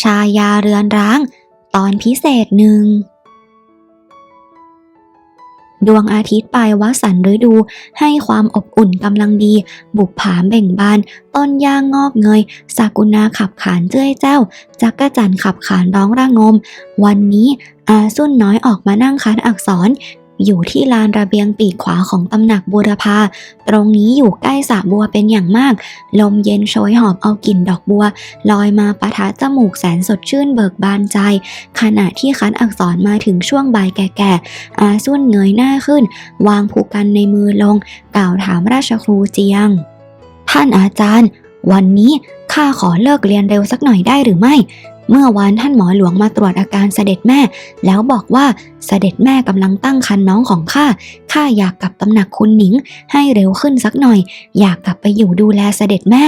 ชายาเรือนร้าง ตอนพิเศษหนึ่ง ดวงอาทิตย์ปลายวสันฤดู ให้ความอบอุ่นกำลังดี บุกผาเบ่งบาน ต้นยางงอกเงย สากุณาขับขานเจ้ยเจ้า จักกะจันขับขานร้องระงม วันนี้อาซุ่นน้อยออกมานั่งคัดอักษร อยู่ที่ลานระเบียงปีกขวาของตำหนักบูรพา ตรงนี้อยู่ใกล้สระบัวเป็นอย่างมาก ลมเย็นโชยหอบเอากลิ่นดอกบัว ลอยมาปะทะจมูกแสนสดชื่นเบิกบานใจ ขณะที่คันอักษรมาถึงช่วงบ่ายแก่ๆ อาซุ่นเงยหน้าขึ้น วางผูกกันในมือลง กล่าวถามราชครูเจียง ท่านอาจารย์ วันนี้ข้าขอเลิกเรียนเร็วสักหน่อยได้หรือไม่ เมื่อวานท่านหมอหลวงมาตรวจอาการเสด็จแม่ แล้วบอกว่าเสด็จแม่กำลังตั้งครรภ์น้องของข้าข้าอยากกลับตำหนักคุณหนิง ให้เร็วขึ้นสักหน่อย อยากกลับไปอยู่ดูแลเสด็จแม่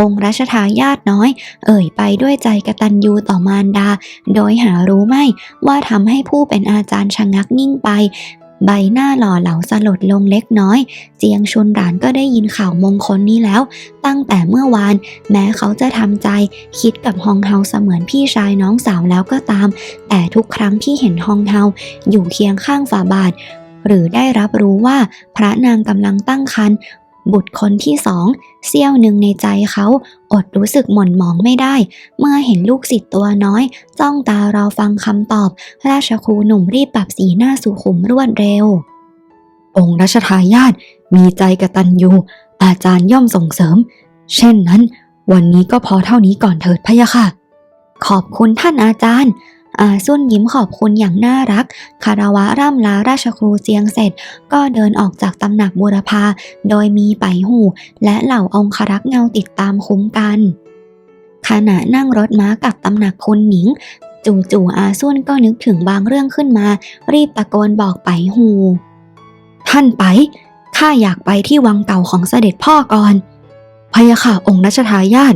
องค์รัชทายาทน้อย เอ่ยไปด้วยใจกระตัญญูต่อมารดา โดยหารู้ไม่ว่าทำให้ผู้เป็นอาจารย์ชะงักนิ่งไป ใบหน้าหล่อเหลาสลดลงเล็กน้อย เจียงชุนหลานก็ได้ยินข่าวมงคลนี้แล้ว ตั้งแต่เมื่อวาน แม้เขาจะทำใจ คิดกับฮองเฮาเสมือนพี่ชายน้องสาวแล้วก็ตาม แต่ทุกครั้งที่เห็นฮองเฮาอยู่เคียงข้างฝาบาทหรือได้รับรู้ว่าพระนางกำลังตั้งครรภ์ บุตรคนที่สองเสี้ยวหนึ่งในใจเขาอดรู้สึกหม่นหมองไม่ได้ เมื่อเห็นลูกศิษย์ตัวน้อย จ้องตารอฟังคำตอบ ราชครูหนุ่มรีบปรับสีหน้าสุขุมรวดเร็ว องค์รัชทายาทมีใจกระตัญญูอาจารย์ย่อมส่งเสริม เช่นนั้น วันนี้ก็พอเท่านี้ก่อนเถิดพะยะค่ะ ขอบคุณท่านอาจารย์ อาซุนยิ้มขอบคุณอย่างน่ารัก คารวะร่ำลาราชครูเจียงเสร็จ ก็เดินออกจากตำหนักบูรพา โดยมีไปหู และเหล่าองครักษ์เงาติดตามคุ้มกัน ขณะนั่งรถม้ากับตำหนักคุณหนิงจู่ๆอาซุนก็นึกถึงบางเรื่องขึ้นมา รีบตะโกนบอกไปหู ท่านไปข้าอยากไปที่วังเก่าของเสด็จพ่อก่อนพยะค่ะองค์รัชทายาท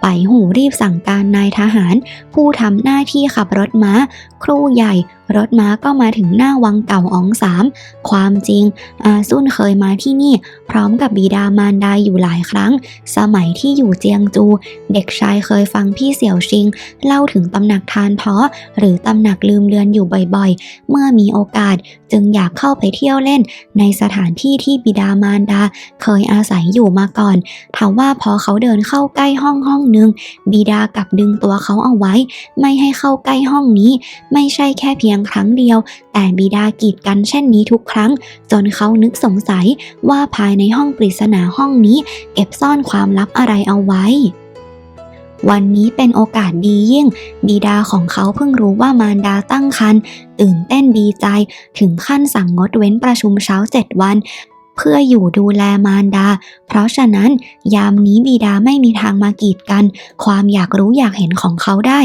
ไปหูรีบสั่งการนายทหาร ผู้ทำหน้าที่ขับรถม้า ครูใหญ่ รถม้าก็มาถึงหน้าวังเก่าอองสาม ความจริง อาซุนเคยมาที่นี่ พร้อมกับบิดามารดาอยู่หลายครั้ง สมัยที่อยู่เจียงจู เด็กชายเคยฟังพี่เสี่ยวชิง เล่าถึงตำหนักทานเพาะ หรือตำหนักลืมเลือนอยู่บ่อยๆ เมื่อมีโอกาสจึงอยากเข้าไปเที่ยวเล่น ในสถานที่ที่บิดามารดา เคยอาศัยอยู่มาก่อนถามว่าพอเขาเดินเข้าใกล้ห้องห้องหนึ่งบิดากลับดึงตัวเขาเอาไว้ ไม่ให้เข้าใกล้ห้องนี้ ไม่ใช่แค่เพียงครั้งเดียว แต่บิดากีดกันเช่นนี้ทุกครั้ง จนเขานึกสงสัยว่าภายในห้องปริศนาห้องนี้ เก็บซ่อนความลับอะไรเอาไว้วันนี้เป็นโอกาสดียิ่ง บิดาของเขาเพิ่งรู้ว่ามารดาตั้งครรภ์ตื่นเต้นดีใจถึงขั้นสั่งงดเว้นประชุมเช้าเจ็ดวัน เพื่ออยู่ดูแลมารดา เพราะฉะนั้น ยามนี้บิดาไม่มีทางมากีดกัน ความอยากรู้อยากเห็นของเขาได้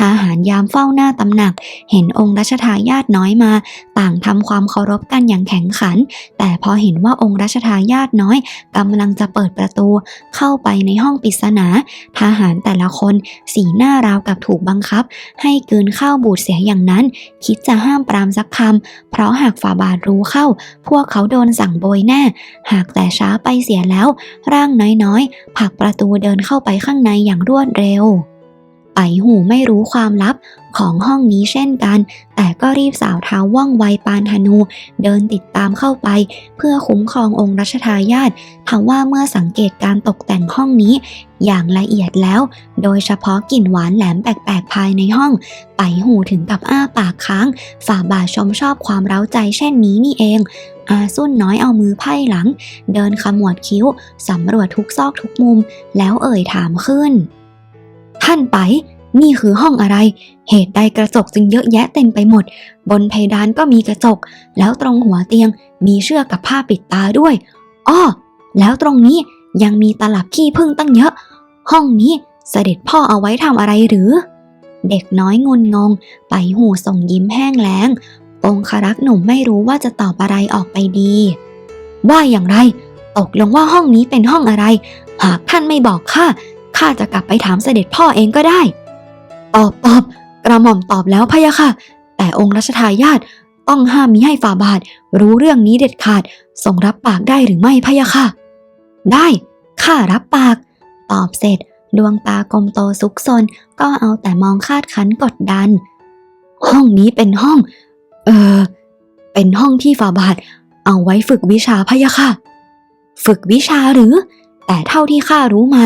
ทหารยามเฝ้าหน้าตำหนัก เห็นองค์รัชทายาทน้อยมา ต่างทำความเคารพกันอย่างแข็งขัน แต่พอเห็นว่าองค์รัชทายาทน้อยกำลังจะเปิดประตู เข้าไปในห้องปริศนาทหารแต่ละคนสีหน้าราวกับถูกบังคับ ให้กืนข้าวบูดเสียอย่างนั้น คิดจะห้ามปรามสักคำเพราะหากฝ่าบาทรู้เข้า พวกเขาโดนสั่งโบยแน่ หากแต่ช้าไปเสียแล้ว ร่างน้อยๆผลักประตูเดินเข้าไปข้างในอย่างรวดเร็ว ไปหูไม่รู้ความลับของห้องนี้เช่นกัน แต่ก็รีบสาวเท้าว่องไวปานธนู เดินติดตามเข้าไป เพื่อคุ้มครององค์รัชทายาททว่าเมื่อสังเกตการตกแต่งห้องนี้ อย่างละเอียดแล้ว โดยเฉพาะกลิ่นหวานแหลมแปลกๆภายในห้องไปหูถึงกับอ้าปากค้าง ฝ่าบาทชมชอบความเร้าใจเช่นนี้นี่เองอาซุ่นน้อยเอามือไพ่หลัง เดินขมวดคิ้วสำรวจทุกซอกทุกมุม แล้วเอ่ยถามขึ้น ท่านไป นี่คือห้องอะไร เหตุใดกระจกจึงเยอะแยะเต็มไปหมด บนเพดานก็มีกระจก แล้วตรงหัวเตียงมีเชือกกับผ้าปิดตาด้วย อ้อ แล้วตรงนี้ยังมีตลับขี้ผึ้งตั้งเยอะ ห้องนี้เสด็จพ่อเอาไว้ทำอะไรหรือ เด็กน้อยงุนงง ไปหูส่งยิ้มแห้งแล้ง องครักษ์หนุ่มไม่รู้ว่าจะตอบอะไรออกไปดี ว่าอย่างไร ตกลงว่าห้องนี้เป็นห้องอะไร หากท่านไม่บอกข้า ข้าจะกลับไปถามเสด็จพ่อเองก็ได้ ตอบตอบกระหม่อมตอบแล้วพะยะค่ะ แต่องค์รัชทายาทต้องห้ามมิให้ฝ่าบาท รู้เรื่องนี้เด็ดขาดส่งรับปากได้หรือไม่พะยะค่ะ ได้ข้ารับปาก ตอบเสร็จ ดวงตากลมโตซุกซนก็เอาแต่มองคาดคันกดดัน ห้องนี้เป็นห้อง เออเป็นห้องที่ฝ่าบาท เอาไว้ฝึกวิชาพะยะค่ะ ฝึกวิชาหรือ แต่เท่าที่ข้ารู้มา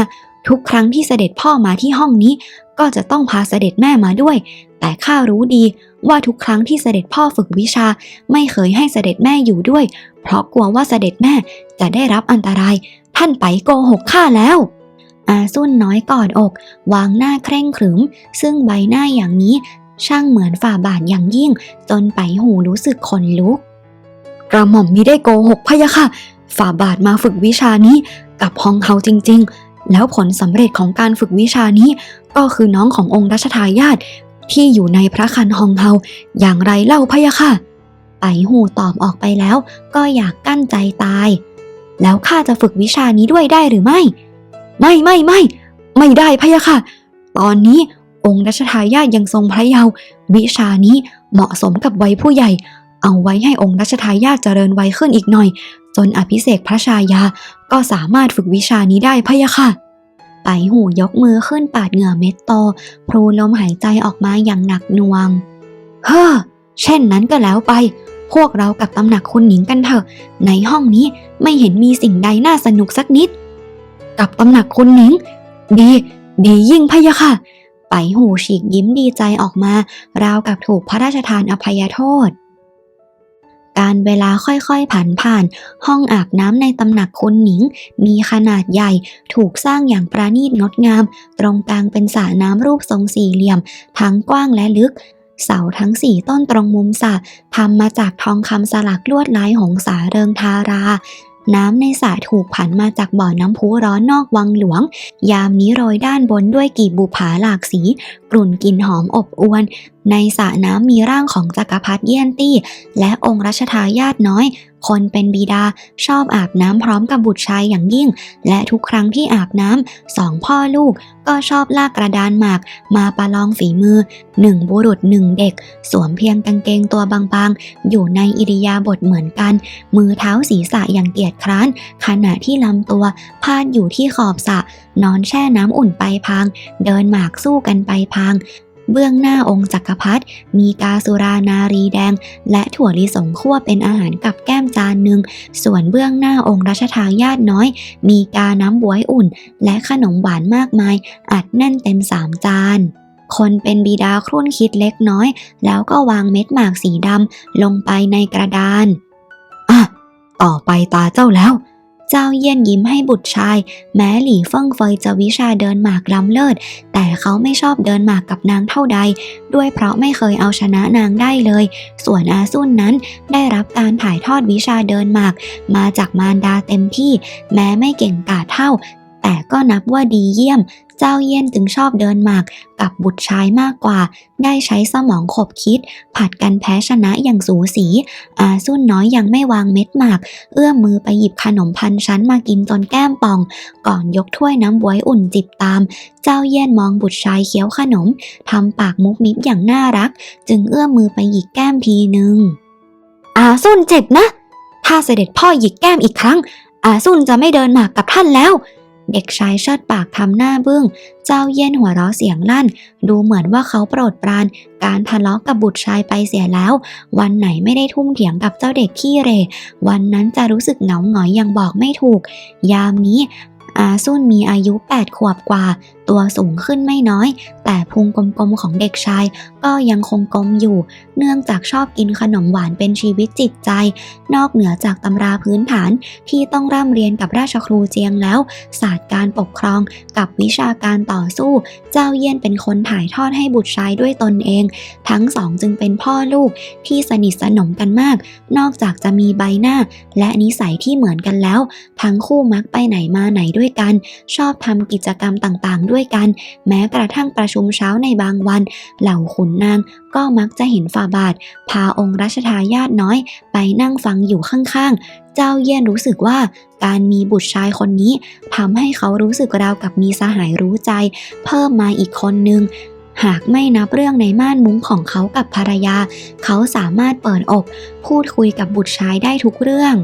ทุกครั้งที่เสด็จพ่อมาที่ห้องนี้ ก็จะต้องพาเสด็จแม่มาด้วย แต่ข้ารู้ดีว่าทุกครั้งที่เสด็จพ่อฝึกวิชา ไม่เคยให้เสด็จแม่อยู่ด้วย เพราะกลัวว่าเสด็จแม่จะได้รับอันตราย ท่านไปโกหกข้าแล้วอาซุ่นน้อยกอดอก วางหน้าเคร่งขรึม ซึ่งใบหน้าอย่างนี้ช่างเหมือนฝ่าบาทอย่างยิ่ง จนไปหูรู้สึกขนลุก กระหม่อมมิได้โกหกพะยะค่ะ ฝ่าบาทมาฝึกวิชานี้กับฮองเฮาจริง ๆ แล้วผลสำเร็จของการฝึกวิชานี้ ก็คือน้องขององค์รัชทายาทที่อยู่ในพระคันฮองเฮาอย่างไรเล่าพะยะค่ะไปหูตอบออกไปแล้ว ก็อยากกั้นใจตาย แล้วข้าจะฝึกวิชานี้ด้วยได้หรือไม่ ไม่ไม่ไม่ ไม่ได้พะยะค่ะ ตอนนี้องค์รัชทายาทยังทรงพระเยาว์วิชานี้เหมาะสมกับวัยผู้ใหญ่ เอาไว้ให้องค์รัชทายาทเจริญวัยขึ้นอีกหน่อย จนอภิเษกพระชายาก็สามารถฝึกวิชานี้ได้พะยะค่ะ ไปหูยกมือขึ้นปาดเหงื่อเม็ดโตพรูลมหายใจออกมาอย่างหนักหน่วง เฮ้อ เช่นนั้นก็แล้วไป พวกเรากับตำหนักคุณหนิงกันเถอะ ในห้องนี้ไม่เห็นมีสิ่งใดน่าสนุกสักนิด กับตำหนักคุณหนิง ดี ดียิ่งพะยะค่ะ ไปหูฉีกยิ้มดีใจออกมา ราวกับถูกพระราชทานอภัยโทษ การเวลาค่อยๆผ่านผ่าน ห้องอาบน้ำในตำหนักคุณหนิง มีขนาดใหญ่ ถูกสร้างอย่างประณีตงดงาม ตรงกลางเป็นสระน้ำรูปทรงสี่เหลี่ยม ทั้งกว้างและลึกเสาทั้งสี่ต้นตรงมุมสระทำมาจากทองคำสลักลวดลายหงสาเริงทารา น้ำในสระถูกผันมาจากบ่อน้ำพุร้อนนอกวังหลวง ยามนี้โรยด้านบนด้วยกีบบุผาหลากสี กลุ่นกลิ่นหอมอบอวน ในสระน้ำมีร่างของจักรพรรดิเยี่ยนตี้ และองค์รัชทายาทน้อย คนเป็นบิดาชอบอาบน้ำพร้อมกับบุตรชายอย่างยิ่ง และทุกครั้งที่อาบน้ำสองพ่อลูกก็ชอบลากกระดานหมากมาประลองฝีมือหนึ่งบุรุษหนึ่งเด็ก สวมเพียงกางเกงตัวบางๆ อยู่ในอิริยาบถเหมือนกัน มือเท้าศีรษะอย่างเกียจคร้าน ขณะที่ลำตัวพาดอยู่ที่ขอบสระนอนแช่น้ำอุ่นไปพาง เดินหมากสู้กันไปพาง เบื้องหน้าองค์จักรพรรดิมีกาสุรานารีแดง และถั่วลิสงคั่วเป็นอาหารกับแก้มจานหนึ่ง ส่วนเบื้องหน้าองค์รัชทายาทน้อย มีกาน้ำบวยอุ่น และขนมหวานมากมาย อัดแน่นเต็มสามจานคนเป็นบิดาครุ่นคิดเล็กน้อย แล้วก็วางเม็ดหมากสีดำลงไปในกระดาน อะ ต่อไปตาเจ้าแล้ว เจ้าเยี่ยนยิ้มให้บุตรชาย แม้หลี่เฟิ่งเฟยจะวิชาเดินหมากล้ำเลิศ แต่เขาไม่ชอบเดินหมากกับนางเท่าใด ด้วยเพราะไม่เคยเอาชนะนางได้เลย ส่วนอาซุนนั้นได้รับการถ่ายทอดวิชาเดินหมาก มาจากมารดาเต็มที่ แม้ไม่เก่งกาจเท่า แต่ก็นับว่าดีเยี่ยม เจ้าเยี่ยนจึงชอบเดินหมากกับบุตรชายมากกว่า ได้ใช้สมองขบคิด ผัดกันแพ้ชนะอย่างสูสี อาซุนน้อยยังไม่วางเม็ดหมาก เอื้อมมือไปหยิบขนมพันชั้นมากินจนแก้มป่อง ก่อนยกถ้วยน้ำบวยอุ่นจิบตาม เจ้าเยี่ยนมองบุตรชายเคี้ยวขนมทำปากมุกมิบอย่างน่ารัก จึงเอื้อมมือไปหยิกแก้มทีหนึ่งอาซุนเจ็บนะ ถ้าเสด็จพ่อหยิกแก้มอีกครั้ง อาซุนจะไม่เดินหมากกับท่านแล้ว เด็กชายชิดปากทำหน้าบึ้ง เจ้าเย็นหัวเราะเสียงลั่น ดูเหมือนว่าเขาโปรดปราน การทะเลาะกับบุตรชายไปเสียแล้ว วันไหนไม่ได้ทุ่มเถียงกับเจ้าเด็กขี้เร วันนั้นจะรู้สึกเหงาหงอยอย่างบอกไม่ถูก ยามนี้อาซุนมีอายุ 8 ขวบกว่า ตัวสูงขึ้นไม่น้อย แต่พุงกลมๆของเด็กชาย ก็ยังคงกลมอยู่ เนื่องจากชอบกินขนมหวานเป็นชีวิตจิตใจ นอกเหนือจากตำราพื้นฐานที่ต้องร่ำเรียนกับราชครูเจียงแล้ว ศาสตร์การปกครองกับวิชาการต่อสู้ เจ้าเยี่ยนเป็นคนถ่ายทอดให้บุตรชายด้วยตนเอง ทั้งสองจึงเป็นพ่อลูกที่สนิทสนมกันมาก นอกจากจะมีใบหน้า และนิสัยที่เหมือนกันแล้ว ทั้งคู่มักไปไหนมาไหนด้วยกัน ชอบทำกิจกรรมต่างๆด้วยกัน แม้กระทั่งประชุมเช้าในบางวัน เหล่าขุนนางก็มักจะเห็นฝ่าบาท พาองค์รัชทายาทน้อย ไปนั่งฟังอยู่ข้างๆ เจ้าเยี่ยนรู้สึกว่าการมีบุตรชายคนนี้ทำให้เขารู้สึกราวกับมีสหายรู้ใจ เพิ่มมาอีกคนนึงหากไม่นับเรื่องในม่านมุ้งของเขากับภรรยา เขาสามารถเปิดอก พูดคุยกับบุตรชายได้ทุกเรื่อง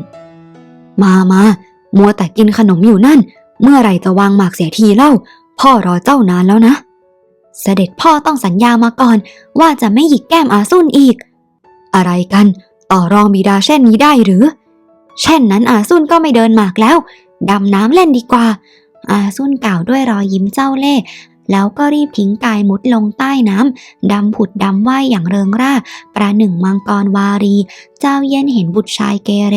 มามา มัวแต่กินขนมอยู่นั่น เมื่อไหร่จะวางหมากเสียทีเล่า พ่อรอเจ้านานแล้วนะ เสด็จพ่อต้องสัญญามาก่อน ว่าจะไม่หยิกแก้มอาซุนอีก อะไรกันต่อรองบิดาเช่นนี้ได้หรือ เช่นนั้นอาซุนก็ไม่เดินหมากแล้ว ดำน้ำเล่นดีกว่า อาซุนกล่าวด้วยรอยยิ้มเจ้าเล่ห์ แล้วก็รีบทิ้งกายมุดลงใต้น้ำดำผุดดำว่ายอย่างเริงร่า ประหนึ่งมังกรวารี เจ้าเย็นเห็นบุตรชายเกเร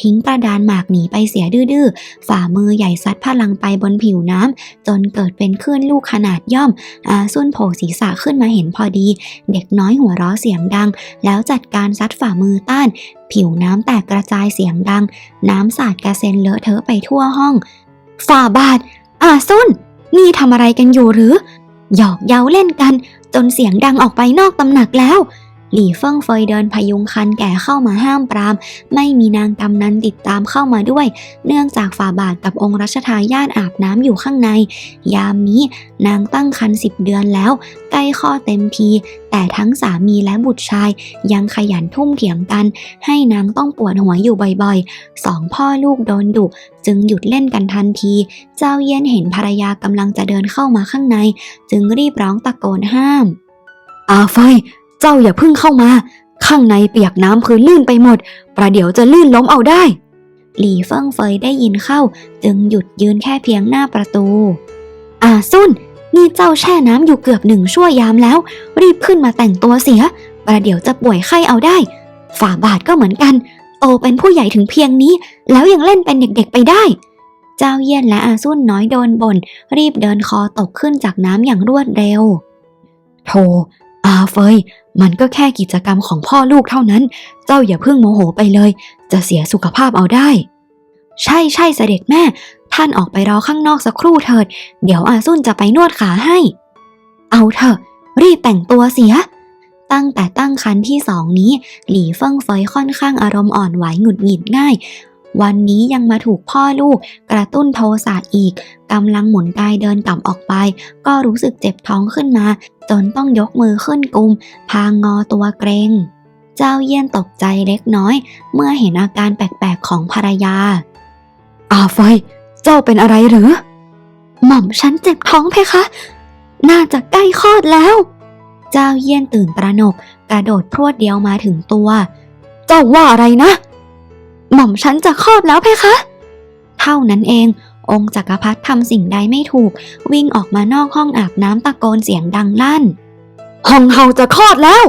ทิ้งกระดานหมากหนีไปเสียดื้อๆ ฝ่ามือใหญ่ซัดพลังไปบนผิวน้ำจนเกิดเป็นคลื่นลูกขนาดย่อม อาซุนโผล่ศีรษะขึ้นมาเห็นพอดี เด็กน้อยหัวเราะเสียงดัง แล้วจัดการซัดฝ่ามือต้าน ผิวน้ำแตกกระจายเสียงดัง น้ำสาดกระเซ็นเลอะเทอะไปทั่วห้อง ฝ่าบาทอาซุน นี่ทำอะไรกันอยู่หรือ หยอกเย้าเล่นกัน จนเสียงดังออกไปนอกตำหนักแล้ว หลี่เฟิงเฟยเดินพยุงคันแก่เข้ามาห้ามปราม ไม่มีนางกำนันติดตามเข้ามาด้วย เนื่องจากฝ่าบาทกับองค์รัชทายาทอาบน้ำอยู่ข้างใน ยามนี้นางตั้งครรภ์สิบเดือนแล้ว ใกล้ข้อเต็มที แต่ทั้งสามีและบุตรชาย ยังขยันทุ่มเถียงกัน ให้นางต้องปวดหัวอยู่บ่อยๆสองพ่อลูกโดนดุจึงหยุดเล่นกันทันที เจ้าเย็นเห็นภรรยากำลังจะเดินเข้ามาข้างใน จึงรีบร้องตะโกนห้ามอาเฟย จ้าอย่าเพิ่งเข้ามา ข้างในเปียกน้ำพื้นลื่นไปหมด ประเดี๋ยวจะลื่นล้มเอาได้ หลี่เฟิงเฟยได้ยินเข้า จึงหยุดยืนแค่เพียงหน้าประตู อาซุนนี่เจ้าแช่น้ำอยู่เกือบหนึ่งชั่วยามแล้ว รีบขึ้นมาแต่งตัวเสีย ประเดี๋ยวจะป่วยไข้เอาได้ ฝ่าบาทก็เหมือนกันโตเป็นผู้ใหญ่ถึงเพียงนี้ แล้วยังเล่นเป็นเด็กๆไปได้ เจ้าเยี่ยนและอาซุนน้อยโดนบน่นรีบเดินคอตกขึ้นจากน้ำอย่างรวดเร็วโธ่ อาเฟย มันก็แค่กิจกรรมของพ่อลูกเท่านั้น เจ้าอย่าเพิ่งโมโหไปเลย จะเสียสุขภาพเอาได้ ใช่ใช่เสด็จแม่ ท่านออกไปรอข้างนอกสักครู่เถิด เดี๋ยวอาซุนจะไปนวดขาให้ เอาเถอะ รีบแต่งตัวเสีย ตั้งแต่ตั้งครรภ์ที่สองนี้ หลี่เฟิงเฟยค่อนข้างอารมณ์อ่อนไหวหงุดหงิดง่าย วันนี้ยังมาถูกพ่อลูกกระตุ้นโทสะอีกกำลังหมุนกายเดินกลับออกไป ก็รู้สึกเจ็บท้องขึ้นมา จนต้องยกมือขึ้นกุม พางงอตัวเกรงเจ้าเยี่ยนตกใจเล็กน้อย เมื่อเห็นอาการแปลกๆของภรรยาอาเฟยเจ้าเป็นอะไรหรือ หม่อมฉันเจ็บท้องเพคะ น่าจะใกล้คลอดแล้ว เจ้าเยี่ยนตื่นตระหนกกระโดดพรวดเดียวมาถึงตัว เจ้าว่าอะไรนะ หม่อมฉันจะคลอดแล้วเพคะ เท่านั้นเอง องค์จักรพรรดิทำสิ่งใดไม่ถูก วิ่งออกมานอกห้องอาบน้ำตะโกนเสียงดังลั่น ห้องเฮาจะคลอดแล้ว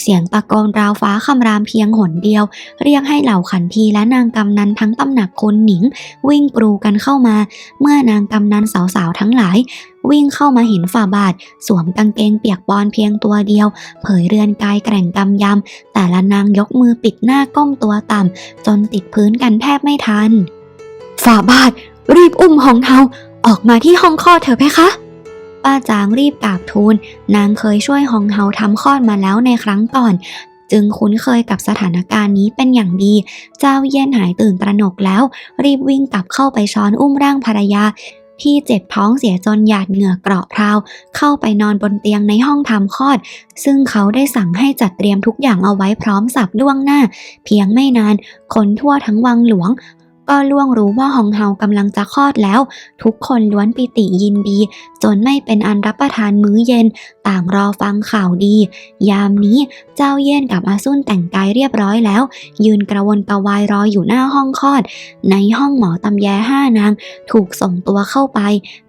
เสียงตะโกนราวฟ้าคำรามเพียงหนเดียว เรียกให้เหล่าขันทีและนางกำนันทั้งตำหนักคนหนิง วิ่งกรูกันเข้ามา เมื่อนางกำนันสาวๆทั้งหลาย วิ่งเข้ามาเห็นฝ่าบาท สวมกางเกงเปียกบอลเพียงตัวเดียว เผยเรือนกายแกร่งกำยำ แต่ละนางยกมือปิดหน้าก้มตัวต่ำจนติดพื้นกันแทบไม่ทัน ฝ่าบาท รีบอุ้มหองเฮาออกมาที่ห้องคลอเถอะเพคะ ป้าจางรีบกราบทูล นางเคยช่วยฮองเฮาทำคลอดมาแล้วในครั้งก่อน จึงคุ้นเคยกับสถานการณ์นี้เป็นอย่างดี เจ้าเยี่ยนหายตื่นตระหนกแล้ว รีบวิ่งกลับเข้าไปช้อนอุ้มร่างภรรยาที่เจ็บท้องเสียจนหยาดเหงื่อเกราะพราว เข้าไปนอนบนเตียงในห้องทำคลอด ซึ่งเขาได้สั่งให้จัดเตรียมทุกอย่างเอาไว้พร้อมสับล่วงหน้า เพียงไม่นาน คนทั่วทั้งวังหลวง ก็ล่วงรู้ว่าฮองเฮากำลังจะคลอดแล้ว ทุกคนล้วนปิติยินดี จนไม่เป็นอันรับประทานมื้อเย็นต่างรอฟังข่าวดี ยามนี้เจ้าเย่นกับอาซุนแต่งกายเรียบร้อยแล้ว ยืนกระวนกระวายรออยู่หน้าห้องคลอด ในห้องหมอตำแยห้านาง ถูกส่งตัวเข้าไป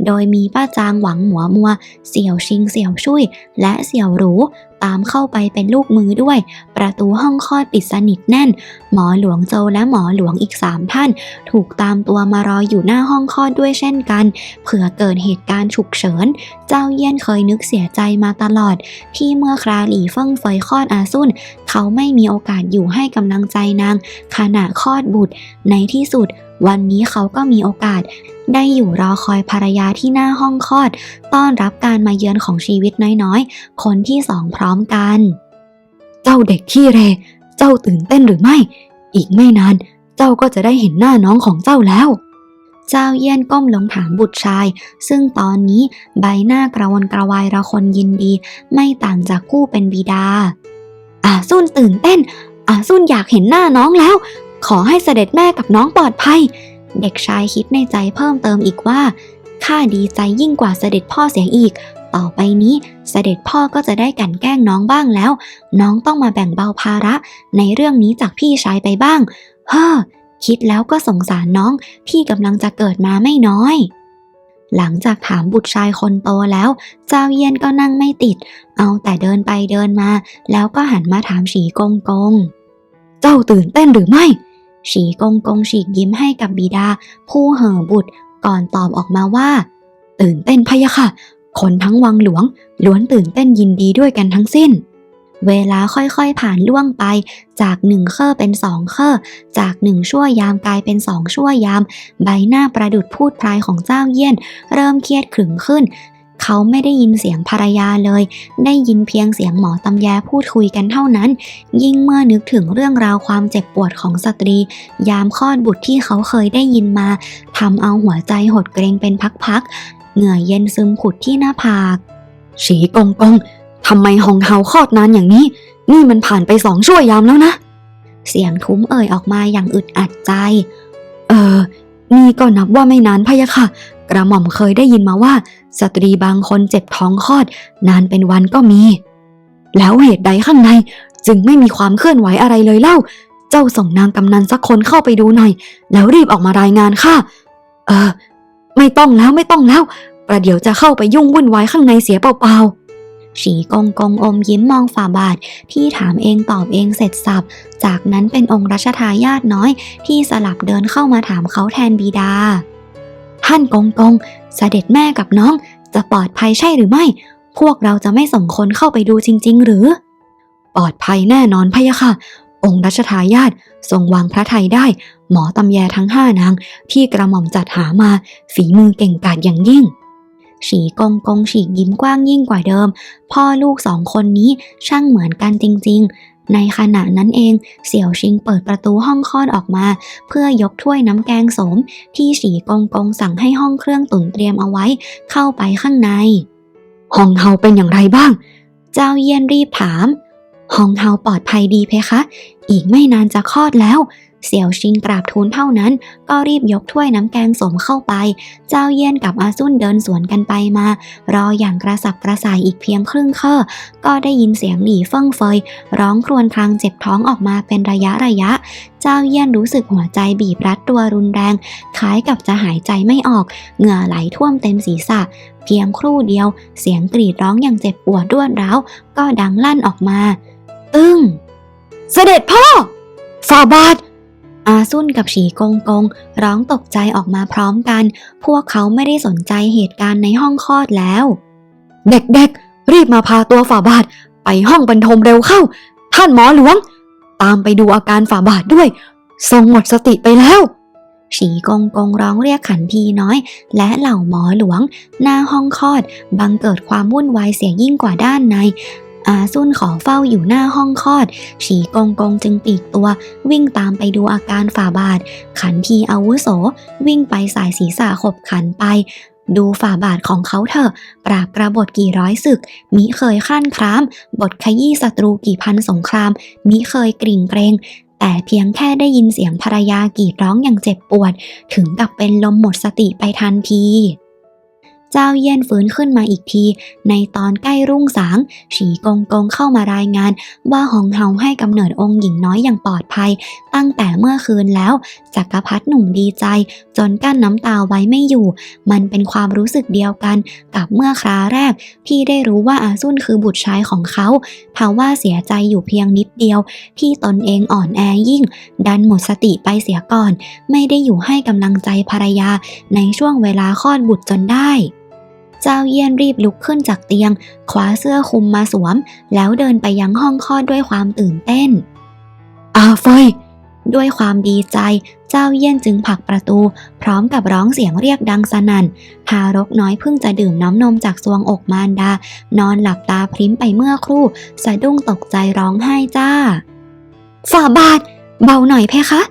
โดยมีป้าจางหวังหมัวมัว เสี่ยวชิงเสี่ยวชุยและเสี่ยวหรูตามเข้าไปเป็นลูกมือด้วย ประตูห้องคลอดปิดสนิทแน่น หมอหลวงโจและหมอหลวงอีกสามท่าน ถูกตามตัวมารออยู่หน้าห้องคลอดด้วยเช่นกัน เผื่อเกิดเหตุการณ์ฉุกเฉิน เจ้าเยี่ยนเคยนึกเสียใจมาตลอด ที่เมื่อคราหลี่เฟิ่งเฟยคลอดอาซุนเขาไม่มีโอกาสอยู่ให้กำลังใจนาง ขณะคลอดบุตร ในที่สุด วันนี้เขาก็มีโอกาส ได้อยู่รอคอยภรรยาที่หน้าห้องคลอด ต้อนรับการมาเยือนของชีวิตน้อยๆ คนที่สองพร้อมกัน เจ้าเด็กขี้เร เจ้าตื่นเต้นหรือไม่ อีกไม่นาน เจ้าก็จะได้เห็นหน้าน้องของเจ้าแล้ว เจ้าเยี่ยนก้มลงถามบุตรชาย ซึ่งตอนนี้ใบหน้ากระวนกระวายระคนยินดี ไม่ต่างจากผู้เป็นบิดา อาซุนตื่นเต้น อาซุนอยากเห็นหน้าน้องแล้ว ขอให้เสด็จแม่กับน้องปลอดภัย เด็กชายคิดในใจเพิ่มเติมอีกว่าข้าดีใจยิ่งกว่าเสด็จพ่อเสียอีก ต่อไปนี้เสด็จพ่อก็จะได้กลันแกล้งน้องบ้างแล้ว น้องต้องมาแบ่งเบาภาระในเรื่องนี้จากพี่ชายไปบ้าง เฮ้อ คิดแล้วก็สงสารน้องที่กำลังจะเกิดมาไม่น้อย หลังจากถามบุตรชายคนโตแล้ว เจ้าเยียนก็นั่งไม่ติด เอาแต่เดินไปเดินมา แล้วก็หันมาถามฉีกงกง เจ้าตื่นเต้นหรือไม่ ฉีกงกงฉีกยิ้มให้กับบิดา ผู้เห่อบุตรก่อนตอบออกมาว่า ตื่นเต้นพะยะค่ะ คนทั้งวังหลวงล้วนตื่นเต้นยินดีด้วยกันทั้งสิ้น เวลาค่อยๆผ่านล่วงไป จากหนึ่งเคร่อเป็นสองเคร่อจากหนึ่งชั่วยามกลายเป็นสองชั่วยาม ใบหน้าประดุดพูดพลายของเจ้าเยี่ยน เริ่มเครียดขรึมขึ้น เขาไม่ได้ยินเสียงภรรยาเลย ได้ยินเพียงเสียงหมอตำแยพูดคุยกันเท่านั้น ยิ่งเมื่อนึกถึงเรื่องราวความเจ็บปวดของสตรี ยามคลอดบุตรที่เขาเคยได้ยินมาทำเอาหัวใจหดเกรงเป็นพักๆเหงื่อเย็นซึมขุดที่หน้าผากฉีกงกง ทำไมหองเฮาคลอดนานอย่างนี้ นี่มันผ่านไปสองชั่วยามแล้วนะ เสียงทุ้มเอ่ยออกมาอย่างอึดอัดใจ เออ นี่ก็นับว่าไม่นานพะยะค่ะ กระหม่อมเคยได้ยินมาว่า สตรีบางคนเจ็บท้องคลอด นานเป็นวันก็มี แล้วเหตุใดข้างในจึงไม่มีความเคลื่อนไหวอะไรเลยเล่า เจ้าส่งนางกำนันสักคนเข้าไปดูหน่อย แล้วรีบออกมารายงานข้าเออ ไม่ต้องแล้วไม่ต้องแล้ว ประเดี๋ยวจะเข้าไปยุ่งวุ่นวายข้างในเสียเปล่าๆ ฉีกงกงอมยิ้มมองฝ่าบาท ที่ถามเองตอบเองเสร็จสับ จากนั้นเป็นองค์รัชทายาทน้อย ที่สลับเดินเข้ามาถามเขาแทนบิดา ท่านกงกงเสด็จแม่กับน้อง จะปลอดภัยใช่หรือไม่ พวกเราจะไม่ส่งคนเข้าไปดูจริง ๆ หรือ ปลอดภัยแน่นอนพะยะค่ะ องค์รัชทายาททรงวางพระทัยได้ หมอตำแยทั้งห้านางที่กระหม่อมจัดหามา ฝีมือเก่งกาจอย่างยิ่ง ฉีกงกงฉีกยิ้มกว้างยิ่งกว่าเดิม พ่อลูกสองคนนี้ช่างเหมือนกันจริง ๆในขณะนั้นเอง เสี่ยวชิงเปิดประตูห้องคลอดออกมา เพื่อยกถ้วยน้ำแกงโสม ที่ฉีกงกงสั่งให้ห้องเครื่องตุ๋นเตรียมเอาไว้ เข้าไปข้างในห้องเฮาเป็นอย่างไรบ้าง เจ้าเยียนรีบถามฮองเฮาปลอดภัยดีเพคะ อีกไม่นานจะคลอดแล้วเสี่ยวชิงกราบทูลเท่านั้น ก็รีบยกถ้วยน้ำแกงสมเข้าไป เจ้าเยี่ยนกับอาซุนเดินสวนกันไปมา รออย่างกระสับกระส่ายอีกเพียงครึ่งเคร่อก็ได้ยินเสียงหลี่เฟิ่งเฟย ร้องครวญครางเจ็บท้องออกมาเป็นระยะระยะ เจ้าเยี่ยนรู้สึกหัวใจบีบรัดตัวรุนแรง คล้ายกับจะหายใจไม่ออก เหงื่อไหลท่วมเต็มศีรษะ เพียงครู่เดียว เสียงกรีดร้องอย่างเจ็บปวดรวดร้าวก็ดังลั่นออกมาตึ้ง เสด็จพ่อฟาบาท อาซุนกับฉีกงกง ร้องตกใจออกมาพร้อมกัน พวกเขาไม่ได้สนใจเหตุการณ์ในห้องคลอดแล้ว เด็กๆ รีบมาพาตัวฝ่าบาท ไปห้องบรรทมเร็วเข้า ท่านหมอหลวง ตามไปดูอาการฝ่าบาทด้วย ทรงหมดสติไปแล้วฉีกงกงร้องเรียกขันทีน้อย และเหล่าหมอหลวง หน้าห้องคลอด บังเกิดความวุ่นวายเสียยิ่งกว่าด้านใน อาซุนขอเฝ้าอยู่หน้าห้องคลอด ฉีกงกงจึงปีกตัววิ่งตามไปดูอาการฝ่าบาท ขันทีอาวุโส วิ่งไปสายศีรษะขบขันไป ดูฝ่าบาทของเขาเถอะ ปราบกระบฏกี่ร้อยศึก มิเคยคลั่นคล้าม บทขยี้ศัตรูกี่พันสงคราม มิเคยกริ่งเกรงแต่เพียงแค่ได้ยินเสียงภรรยากรีดร้องอย่างเจ็บปวด ถึงกับเป็นลมหมดสติไปทันที เจ้าเยี่ยนฟื้นขึ้นมาอีกที ในตอนใกล้รุ่งสาง ฉีกงกงเข้ามารายงาน ว่าหองเฮาให้กำเนิดองค์หญิงน้อยอย่างปลอดภัย ตั้งแต่เมื่อคืนแล้วจักรพรรดิหนุ่มดีใจ จนกั้นน้ำตาไว้ไม่อยู่ มันเป็นความรู้สึกเดียวกันกับเมื่อคราแรก ที่ได้รู้ว่าอาซุนคือบุตรชายของเขาทว่าเสียใจอยู่เพียงนิดเดียว ที่ตนเองอ่อนแอยิ่ง ดันหมดสติไปเสียก่อน ไม่ได้อยู่ให้กำลังใจภรรยาในช่วงเวลาคลอดบุตรจนได้ เจ้าเยี่ยนรีบลุกขึ้นจากเตียง คว้าเสื้อคลุมมาสวม แล้วเดินไปยังห้องคลอดด้วยความตื่นเต้น อาเฟย ด้วยความดีใจ เจ้าเยี่ยนจึงผลักประตู พร้อมกับร้องเสียงเรียกดังสนั่น ทารกน้อยเพิ่งจะดื่มน้ำนมจากซวงอกมารดา นอนหลับตาพริ้มไปเมื่อครู่ สะดุ้งตกใจร้องไห้จ้า ฝ่าบาท เบาหน่อยเพคะ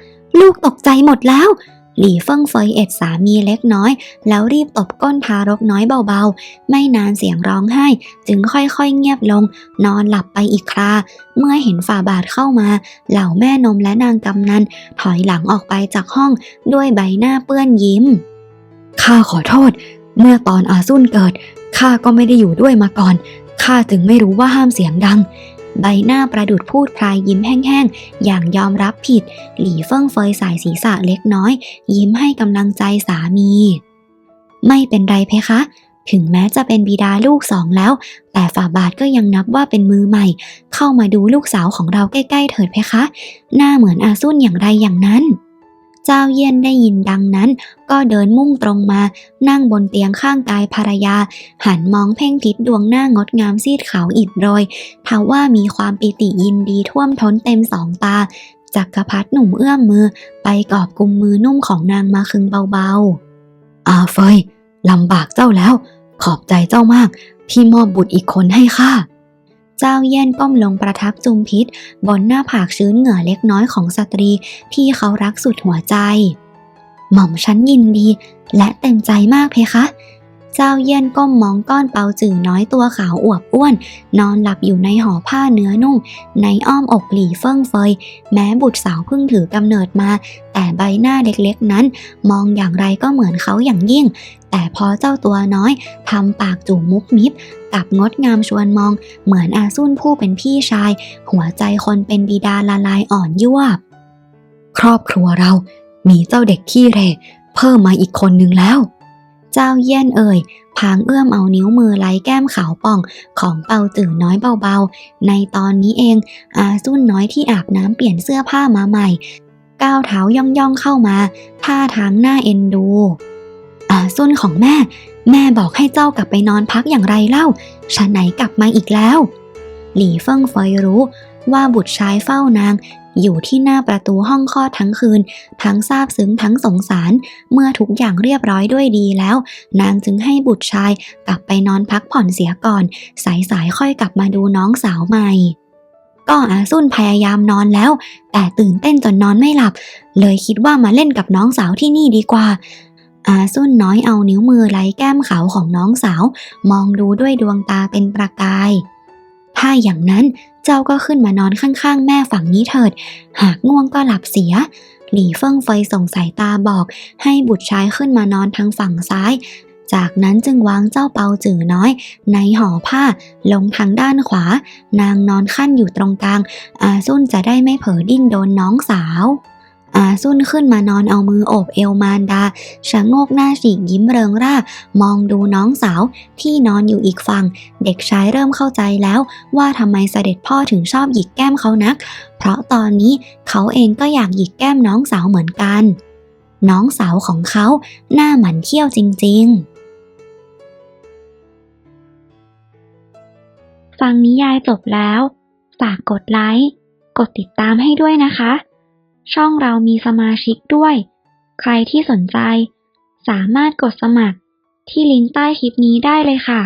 ลูกตกใจหมดแล้ว หลี่เฟิ่งเฟยเอ็ดสามีเล็กน้อย แล้วรีบตบก้นทารกน้อยเบาๆ ไม่นานเสียงร้องไห้ จึงค่อยๆเงียบลง นอนหลับไปอีกครา เมื่อเห็นฝ่าบาทเข้ามา เหล่าแม่นมและนางกำนัน ถอยหลังออกไปจากห้องด้วยใบหน้าเปื้อนยิ้ม ข้าขอโทษ เมื่อตอนอาซุนเกิด ข้าก็ไม่ได้อยู่ด้วยมาก่อน ข้าจึงไม่รู้ว่าห้ามเสียงดัง ใบหน้าประดุดพูดพลายยิ้มแห้งๆ อย่างยอมรับผิด หลี่เฟิ่งเฟยสายศีรษะเล็กน้อย ยิ้มให้กำลังใจสามี ไม่เป็นไรเพคะ ถึงแม้จะเป็นบิดาลูกสองแล้ว แต่ฝ่าบาทก็ยังนับว่าเป็นมือใหม่ เข้ามาดูลูกสาวของเราใกล้ๆเถิดเพคะ หน้าเหมือนอาซุนอย่างไรอย่างนั้น เจ้าเยี่ยนได้ยินดังนั้น ก็เดินมุ่งตรงมา นั่งบนเตียงข้างกายภรรยา หันมองเพ่งทิศดวงหน้างดงามซีดขาวอิดโรยทว่ามีความปิติยินดีท่วมท้นเต็มสองตาจักรพรรดิหนุ่มเอื้อมมือ ไปกอบกุมมือนุ่มของนางมาคึงเบาอาเฟยลำบากเจ้าแล้ว ขอบใจเจ้ามากที่มอบบุตรอีกคนให้ข้า จ้าเยี่ยนก้มลงประทับจุมพิษ บนหน้าผากชื้นเหงื่อเล็กน้อยของสตรีที่เขารักสุดหัวใจ หม่อมฉันยินดี และเต็มใจมากเพคะ เจ้าเยี่ยนก้มมองก้อนเปาจื่อน้อยตัวขาวอวบอ้วน นอนหลับอยู่ในห่อผ้าเนื้อนุ่ม ในอ้อมอกหลี่เฟิ่งเฟย แม้บุตรสาวเพิ่งถือกำเนิดมา แต่ใบหน้าเล็กๆนั้น มองอย่างไรก็เหมือนเขาอย่างยิ่ง แต่พอเจ้าตัวน้อยทำปากจู่มุบมิบกลับงดงามชวนมอง เหมือนอาซุนผู้เป็นพี่ชาย หัวใจคนเป็นบิดาละลายอ่อนยวบ ครอบครัวเรามีเจ้าเด็กขี้เร่เพิ่มมาอีกคนนึงแล้ว เจ้าเยี่ยนเอ่ยพางเอื้อมเอานิ้วมือไล้แก้มขาวป่องของเปาจื่อน้อยเบาๆ ในตอนนี้เอง อาซุ่นน้อยที่อาบน้ำเปลี่ยนเสื้อผ้ามาใหม่ ก้าวเท้าย่องย่องๆเข้ามา ท่าทางหน้าเอ็นดู อาซุ่นของแม่ แม่บอกให้เจ้ากลับไปนอนพักอย่างไรเล่าฉันไหนกลับมาอีกแล้ว หลี่เฟิงเฟยรู้ ว่าบุตรชายเฝ้านาง อยู่ที่หน้าประตูห้องคลอดทั้งคืน ทั้งซาบซึ้งทั้งสงสาร เมื่อทุกอย่างเรียบร้อยด้วยดีแล้ว นางจึงให้บุตรชายกลับไปนอนพักผ่อนเสียก่อน สายๆค่อยกลับมาดูน้องสาวใหม่ ก็อาซุนพยายามนอนแล้ว แต่ตื่นเต้นจนนอนไม่หลับ เลยคิดว่ามาเล่นกับน้องสาวที่นี่ดีกว่าอาซุนน้อยเอานิ้วมือไล้แก้มขาวของน้องสาว มองดูด้วยดวงตาเป็นประกาย ถ้าอย่างนั้น เจ้าก็ขึ้นมานอนข้างๆ แม่ฝั่งนี้เถิด หากง่วงก็หลับเสีย หลี่เฟิ่งเฟยส่งสายตาบอก ให้บุตรชายขึ้นมานอนทางฝั่งซ้าย จากนั้นจึงวางเจ้าเปาจื่อน้อย ในห่อผ้า ลงทางด้านขวา นางนอนขั้นอยู่ตรงกลาง อาซุนจะได้ไม่เผลอดิ้นโดนน้องสาว อาซุนขึ้นมานอนเอามือโอบเอวมารดาชะโงกหน้าฉีกยิ้มเริงร่า มองดูน้องสาวที่นอนอยู่อีกฝั่ง เด็กชายเริ่มเข้าใจแล้ว ว่าทำไมเสด็จพ่อถึงชอบหยิกแก้มเขานัก เพราะตอนนี้เขาเองก็อยากหยิกแก้มน้องสาวเหมือนกัน น้องสาวของเขาหน้าหมันเขี้ยวจริง ๆฟังนิยายจบแล้ว ฝากกดไลค์ กดติดตามให้ด้วยนะคะ ช่องเรามีสมาชิกด้วย ใครที่สนใจ สามารถกดสมัครที่ลิงก์ใต้คลิปนี้ได้เลยค่ะ